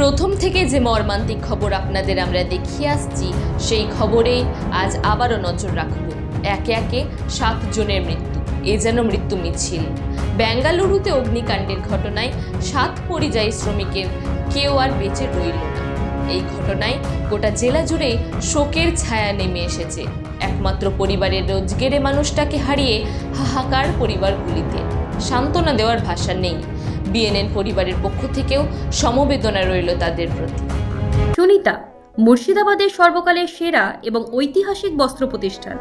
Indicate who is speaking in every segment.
Speaker 1: প্রথম থেকে যে মর্মান্তিক খবর আপনাদের আমরা দেখিয়ে আসছি, সেই খবরে আজ আবারও নজর রাখব। একে একে সাত জনের মৃত্যু, এ যেন মৃত্যু মিছিল। বেঙ্গালুরুতে অগ্নিকাণ্ডের ঘটনায় সাত পরিযায়ী শ্রমিকের কেউ আর বেঁচে রইল না। এই ঘটনায় গোটা জেলা জুড়ে শোকের ছায়া নেমে এসেছে। একমাত্র পরিবারের রোজগেরে মানুষটাকে হারিয়ে হাহাকার পরিবারগুলিতে। সান্ত্বনা দেওয়ার ভাষা নেই। বিএনএন পরিবারের পক্ষ থেকেও সমবেদনা রইল তাদের প্রতি।
Speaker 2: সুনিতা মুর্শিদাবাদের সর্বকালের সেরা এবং ঐতিহাসিক বস্ত্র প্রতিষ্ঠান।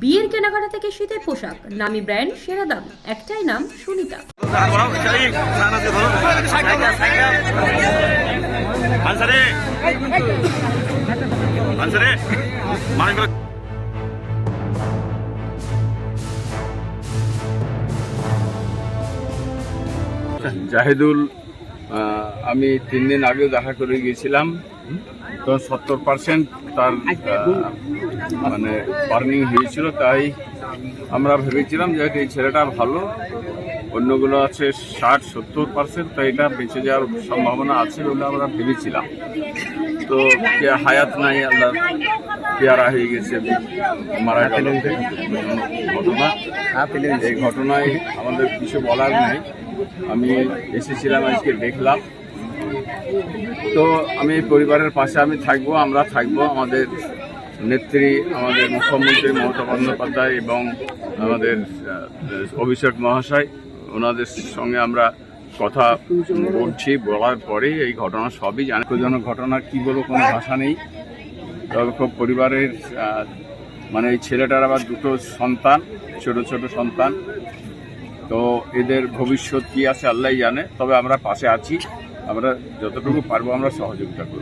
Speaker 2: বিয়ের কেনাকাটা থেকে শীতের পোশাক নামি ব্র্যান্ড সেরা দাম একটাই নাম সুনিতা।
Speaker 3: জাহিদুল আমি তিন দিন আগেও দেখা করে গিয়েছিলাম। তো সত্তর পার্সেন্ট তার মানে বার্নিং হয়েছিল, তাই আমরা ভেবেছিলাম যে এই ছেলেটা ভালো। অন্যগুলো আছে ষাট, সত্তর পার্সেন্ট তো এটা বেঁচে যাওয়ার সম্ভাবনা আছে বলে আমরা ভেবেছিলাম। তো হায়াত নাই আল্লাহ পেয়ারা হয়ে গেছে, মারা গেল। ঘটনা, এই ঘটনায় আমাদের কিছু বলার নেই। আমি এসেছিলাম, আজকে দেখলাম। তো আমি পরিবারের পাশে আমি থাকব, আমরা থাকব। আমাদের নেত্রী, আমাদের মুখ্যমন্ত্রী মমতা বন্দ্যোপাধ্যায় এবং আমাদের অভিষেক মহাশয়, ওনাদের সঙ্গে আমরা কথা বলছি, বলার পরে এই ঘটনা সবই জানকজনক ঘটনা কি বলব, কোনো ভাষা নেই। তবে খুব পরিবারের মানে এই ছেলেটার আবার দুটো সন্তান, ছোট ছোট সন্তান। তো এদের ভবিষ্যৎ কি আছে আল্লাহ জানে। তবে আমরা পাশে আছি। আমরা যতটুকু পারব আমরা সহযোগিতা করব।